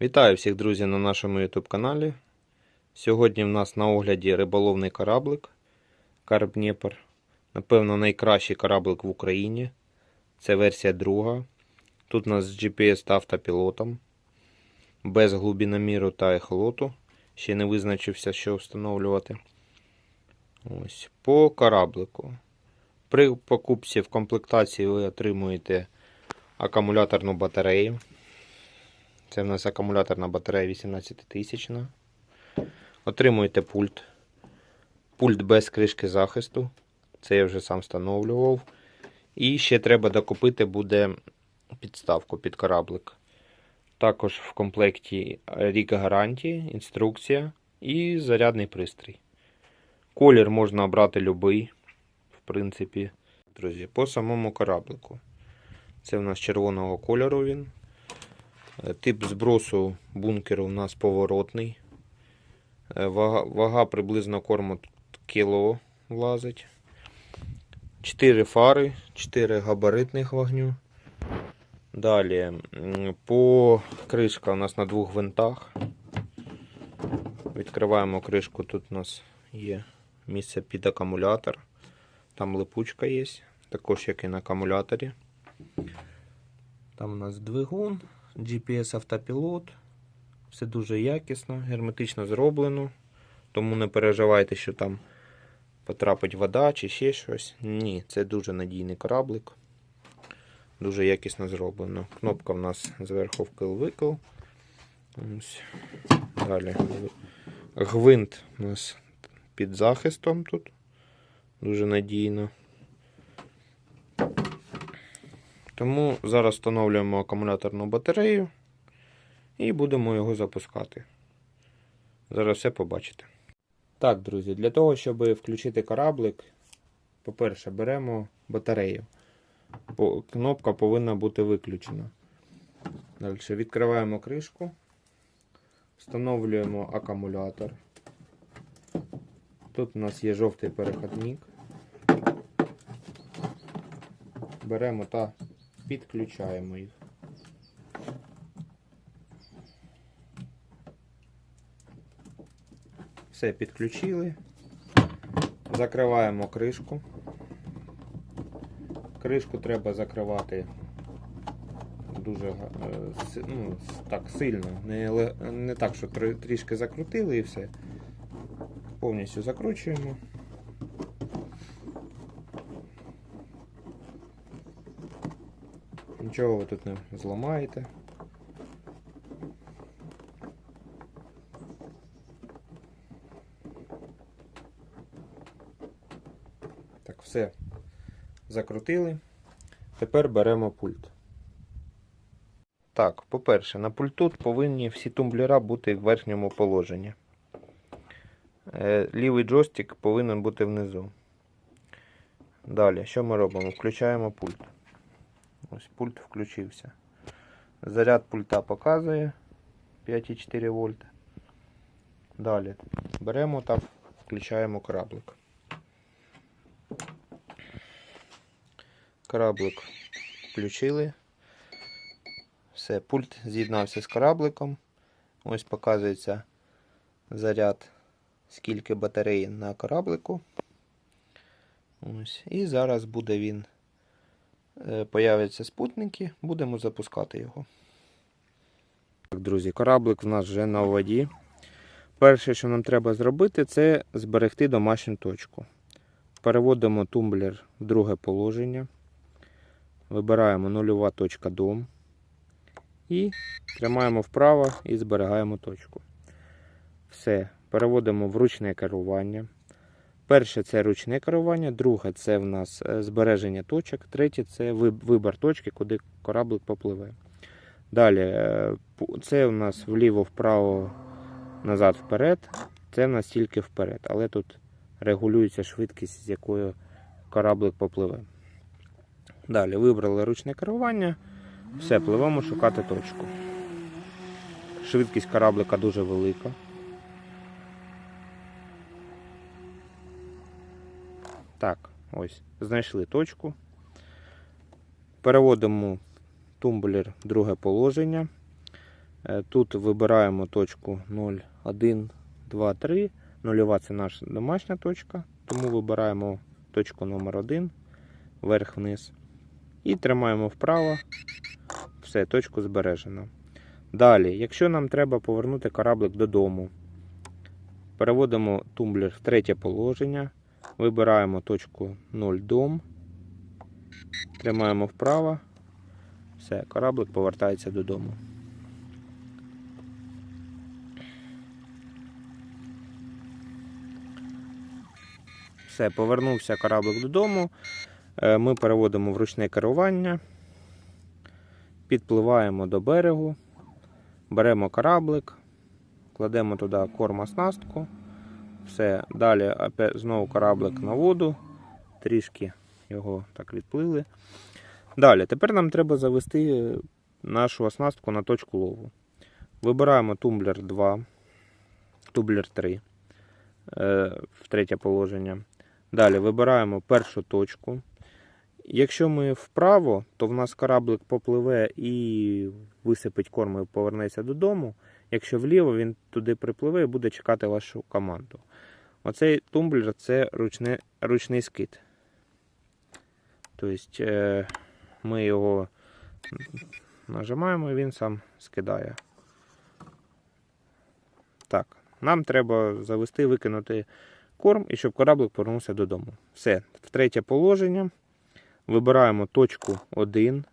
Вітаю всіх друзів на нашому YouTube каналі. Сьогодні в нас на огляді риболовний кораблик Карп Дніпр. Напевно, найкращий кораблик в Україні. Це версія друга. Тут у нас з GPS та автопілотом. Без глибиноміру та ехолоту. Ще не визначився, що встановлювати. Ось. По кораблику. При покупці в комплектації ви отримуєте акумуляторну батарею. Це в нас акумуляторна батарея 18 тисячна. Отримуєте пульт. Пульт без кришки захисту. Це я вже сам встановлював. І ще треба докупити буде підставку під кораблик. Також в комплекті рік гарантії, інструкція і зарядний пристрій. Колір можна обрати любий, в принципі. Друзі, по самому кораблику. Це в нас червоного кольору він. Е, Тип збросу бункеру у нас поворотний. Е, Вага, вага приблизно корму кіло влазить. 4 фари, 4 габаритних вогню. Далі по кришка у нас на двох винтах. Відкриваємо кришку, тут у нас є місце під акумулятор. Там липучка є, також як і на акумуляторі. Там у нас двигун. GPS автопілот. Все дуже якісно, герметично зроблено. Тому не переживайте, що там потрапить вода чи ще щось. Ні, це дуже надійний кораблик. Дуже якісно зроблено. Кнопка в нас зверху вкил-викил. Ось. Далі. Гвинт у нас під захистом тут. Дуже надійно. Тому зараз встановлюємо акумуляторну батарею і будемо його запускати. Зараз все побачите. Так, друзі, для того, щоб включити кораблик, по-перше, беремо батарею. Кнопка повинна бути виключена. Далі відкриваємо кришку, встановлюємо акумулятор. Тут у нас є жовтий переходник. Беремо та підключаємо їх. Все підключили. Закриваємо кришку. Кришку треба закривати дуже е, ну, так сильно. Не, не так, що трішки закрутили і все. Повністю закручуємо. Нічого ви тут не зламаєте. Так, все закрутили. Тепер беремо пульт. Так, по-перше, на пульту повинні всі тумблера бути в верхньому положенні. Е, Лівий джойстик повинен бути внизу. Далі, що ми робимо? Включаємо пульт. Ось пульт включився. Заряд пульта показує 5,4 вольта. Далі беремо та включаємо кораблик. Кораблик включили. Все, пульт з'єднався з корабликом. Ось показується заряд, скільки батареї на кораблику. Ось. І зараз буде він. Е, Появляться спутники, будемо запускати його. Так, друзі, кораблик в нас вже на воді. Перше, що нам треба зробити, це зберегти домашню точку. Переводимо тумблер в друге положення. Вибираємо нульова точка дом. І тримаємо вправо і зберігаємо точку. Все, переводимо в ручне керування. Перше це ручне керування, друге це в нас е, збереження точок, третє це вибір точки, куди кораблик попливе. Далі, е, це в нас вліво-вправо, назад вперед. Це в нас тільки вперед, але тут регулюється швидкість, з якою кораблик попливе. Далі вибрали ручне керування. Все, пливемо шукати точку. Швидкість кораблика дуже велика. Так, ось, знайшли точку. Переводимо тумблер в друге положення. Е, Тут вибираємо точку 0, 1, 2, 3. Нульова це наша домашня точка, тому вибираємо точку номер 1 вверх-вниз. І тримаємо вправо. Все, точку збережено. Далі, якщо нам треба повернути кораблик додому, переводимо тумблер в третє положення, вибираємо точку 0 дом, тримаємо вправо. Все, кораблик повертається додому. Все, повернувся кораблик додому. Е, Ми переводимо в ручне керування, підпливаємо до берегу, беремо кораблик, кладемо туди корм оснастку. Все, далі знову кораблик на воду, трішки його так відплили. Далі, тепер нам треба завести нашу оснастку на точку лову. Вибираємо тумблер 2, тумблер 3 е, в третє положення. Далі вибираємо першу точку. Якщо ми вправо, то в нас кораблик попливе і висипить корм і повернеться додому. Якщо вліво, він туди припливе і буде чекати вашу команду. Оцей тумблер це ручне, ручний скид. Тобто е, ми його нажимаємо і він сам скидає. Так, нам треба завести, викинути корм і щоб кораблик повернувся додому. Все, в третє положення. Вибираємо точку 1,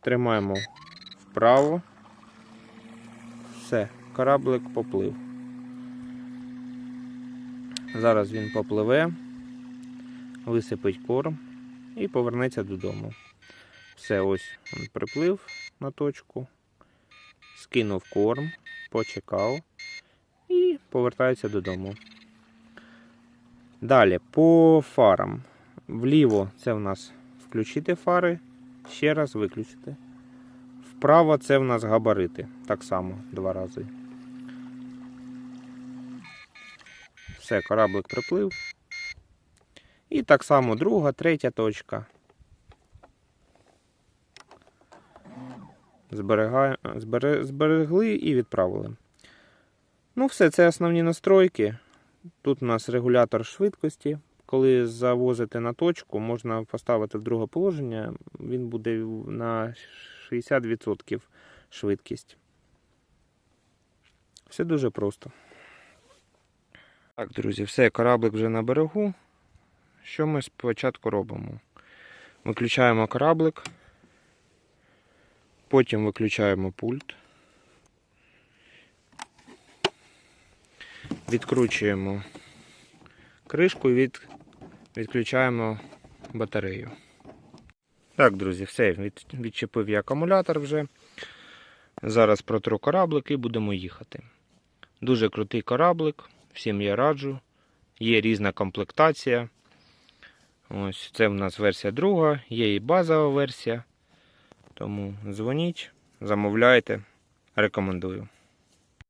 тримаємо вправо. Все, кораблик поплив. Зараз він попливе, висипить корм і повернеться додому. Все, ось він приплив на точку, скинув корм, почекав і повертається додому. Далі по фарам. Вліво це в нас включити фари, ще раз виключити. Вправо це в нас габарити. Так само два рази. Все, кораблик приплив. І так само друга, третя точка. Зберегає, збере, зберегли і відправили. Ну, все, це основні настройки. Тут у нас регулятор швидкості. Коли завозите на точку, можна поставити в друге положення, він буде на 60% швидкість. Все дуже просто. Так, друзі, все, кораблик вже на берегу. Що ми спочатку робимо? Виключаємо кораблик, потім виключаємо пульт, відкручуємо кришку і від... відключаємо батарею. Так, друзі, все, від... відчепив я акумулятор вже. Зараз протру кораблик і будемо їхати. Дуже крутий кораблик, всім я раджу. Є різна комплектація. Ось це в нас версія друга, є і базова версія. Тому дзвоніть, замовляйте, рекомендую.